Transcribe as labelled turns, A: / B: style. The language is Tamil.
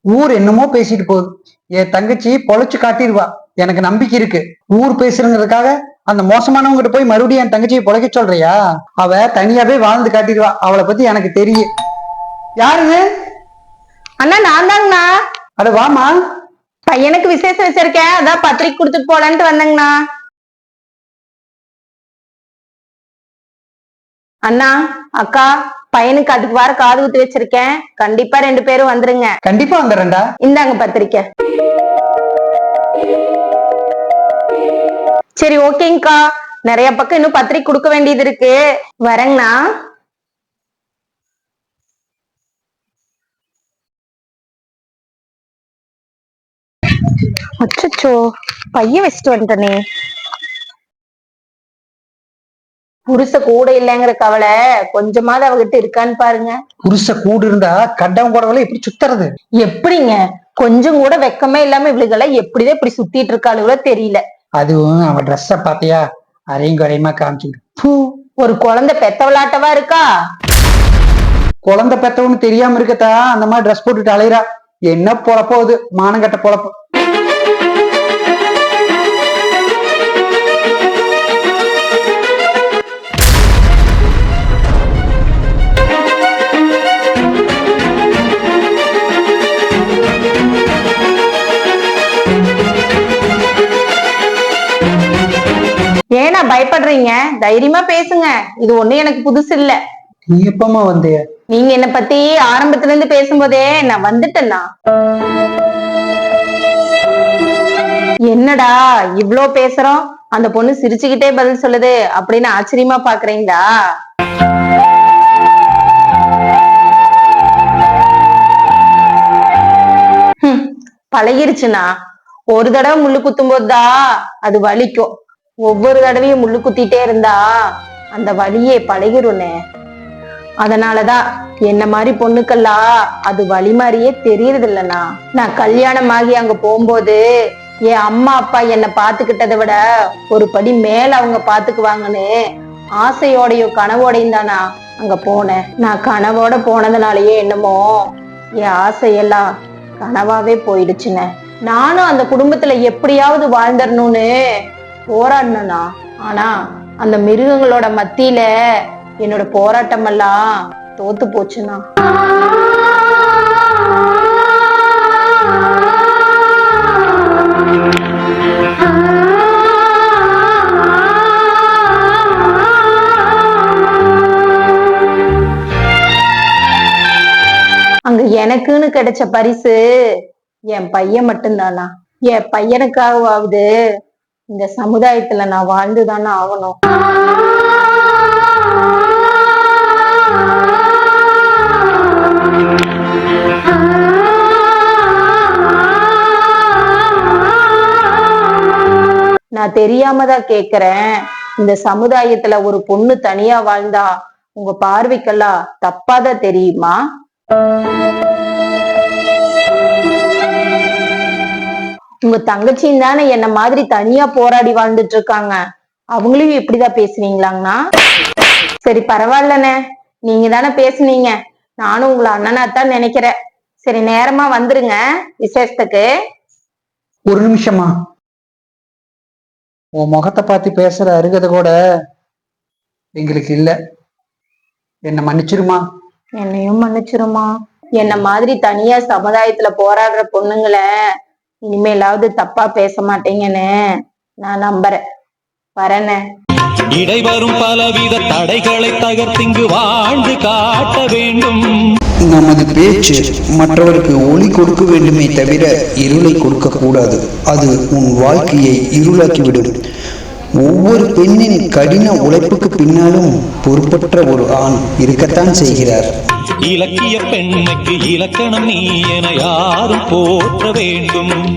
A: ஊர் என்னமோ பேசிட்டு போகுது. என் தங்கச்சி பொழைச்சு காட்டிடுவா. எனக்கு நம்பிக்கை இருக்கு. ஊர் பேசுறங்கிறதுக்காக அந்த மோசமானவங்கிட்ட போய் மறுபடியும் என் தங்கச்சியை பொழைக்க சொல்றியா? அவ தனியாவே வாழ்ந்து காட்டிடுவா. அவளை பத்தி எனக்கு தெரியும். யாருது
B: அண்ணா நான் தாங்கண்ணா
A: அட வாமா
B: பையனுக்கு விசேஷம் வச்சிருக்கேன். அதான் பத்திரிக்கை கொடுத்துட்டு போலான்ட்டு வந்தேங்கண்ணா. அண்ணா அக்கா பையனுக்கு அதுக்கு வார காது குத்து வச்சிருக்கேன். கண்டிப்பா ரெண்டு பேரும் வந்துருங்க.
A: கண்டிப்பா வந்துடுறேன்டா.
B: இந்தாங்க பத்திரிக்கை. சரி ஓகேங்கக்கா. நிறைய பக்கம் இன்னும் பத்திரிக்கை கொடுக்க வேண்டியது இருக்கு. வரேங்கண்ணா. அச்சச்சோ பைய வச்சுட்டு வந்துட்டனே. புருஷ கூட இல்லைங்கிற கவலை கொஞ்சமாவது அவகிட்ட இருக்கான்னு பாருங்க.
A: புருஷ கூடு இருந்தா கண்டவன் கூடவெல்லாம் இப்படி சுத்துறது?
B: எப்படிங்க? கொஞ்சம் கூட வெக்கமே இல்லாம இவளுகெல்லாம் எப்படிதான் இப்படி சுத்திட்டு இருக்காளுகளோ தெரியல.
A: அதுவும் அவன் ட்ரெஸ்ஸ பாத்தியா அரையும் குறையுமா காமிச்சுக்கிட்டு.
B: ஒரு குழந்தை பெத்த விளாட்டவா இருக்கா?
A: குழந்தை பெத்தவனு தெரியாம இருக்கத்தா அந்த மாதிரி ட்ரெஸ் போட்டுட்டு அலையிறா. என்ன பொழப்போ அது மானங்கட்ட பொழப்பு
B: பயப்படுறீங்க? தைரியமா பேசுங்க. இது ஒண்ணு எனக்கு புதுசு இல்ல.
A: நீ எப்பமா வந்திய
B: நீங்க என்ன பத்தி ஆரம்பத்துல இருந்து பேசும்போதே நான் வந்துட்டேன்னா? என்னடா இவ்ளோ பேசுறோம்? அந்த பொண்ணு சிரிச்சுக்கிட்டே பதில் சொல்லுது அப்படின்னு ஆச்சரியமா பாக்குறீங்களா? ஹம், பழகிருச்சுண்ணா ஒரு தடவை முள்ளு குத்தும் போதுதான் அது வலிக்கும். ஒவ்வொரு தடவையும் முள்ளு குத்திட்டே இருந்தா அந்த வலியே பழகிரும்னே. அதனாலதான் என்ன மாதிரி பொண்ணுக்கெல்லாம் அது வழி மாதிரியே தெரியறது இல்லைண்ணா நான் கல்யாணம் ஆகி அங்க போகும்போது என் அம்மா அப்பா என்னை பாத்துக்கிட்டதை விட ஒரு படி மேல அவங்க பாத்துக்குவாங்கன்னு ஆசையோடையும் கனவோடையும் தானா அங்க போனேன். நான் கனவோட போனதுனாலயே என்னமோ என் ஆசையெல்லாம் கனவாவே போயிடுச்சுண்ணே. நானும் அந்த குடும்பத்துல எப்படியாவது வாழ்ந்துடணும்னு போராடினா ஆனா அந்த மிருகங்களோட மத்தியில என்னோட போராட்டம் எல்லாம் தோத்து போச்சுண்ணா. அங்க எனக்குன்னு கிடைச்ச பரிசு என் பையன் மட்டும்தானா என் பையனுக்காகவாவது இந்த சமுதாயத்துல நான் வாழ்ந்துதானே ஆகணும். நான் தெரியாம தான் கேக்குறேன். இந்த சமுதாயத்துல ஒரு பொண்ணு தனியா வாழ்ந்தா உங்க பார்வைக்கெல்லாம் தப்பாதான் தெரியுமா? உங்க தங்கச்சியும் தானே என்ன மாதிரி தனியா போராடி வாழ்ந்துட்டு இருக்காங்க. அவங்களையும் இப்படிதான் பேசுவீங்களாங்கண்ணா சரி பரவாயில்லண்ணே. நீங்க தானே பேசுனீங்க. நானும் உங்களை அண்ணனா தான் நினைக்கிறேன். சரி நேரமா வந்துருங்க விசேஷத்துக்கு.
A: ஒரு நிமிஷமா உன் முகத்தை பார்த்து பேசுற அருகதை கூட எங்களுக்கு இல்ல. என்ன மன்னிச்சிருமா?
B: என்னையும் மன்னிச்சிருமா என்ன மாதிரி தனியா சமுதாயத்துல போராடுற பொண்ணுங்களை இனிமேலாவது தப்பா பேச மாட்டீங்கன்னு நான் நம்புறேன். வரேனே.
C: இடைவரும் பலவித தடைகளை தகர்த்திங்கு வாழ்ந்து காட்ட வேண்டும்.
D: நமது பேச்சு மற்றவருக்கு ஒளி கொடுக்க வேண்டுமே தவிர இருளை கொடுக்க கூடாது. அது உன் வாழ்க்கையை இருளாக்கிவிடும். ஒவ்வொரு பெண்ணின் கடின உழைப்புக்கு பின்னாலும் பொறுப்பற்ற ஒரு ஆண் இருக்கத்தான் செய்கிறார்.
C: இலக்கிய பெண்மைக்கு இலக்கணம் நீ என யாரும் போற்ற வேண்டும்.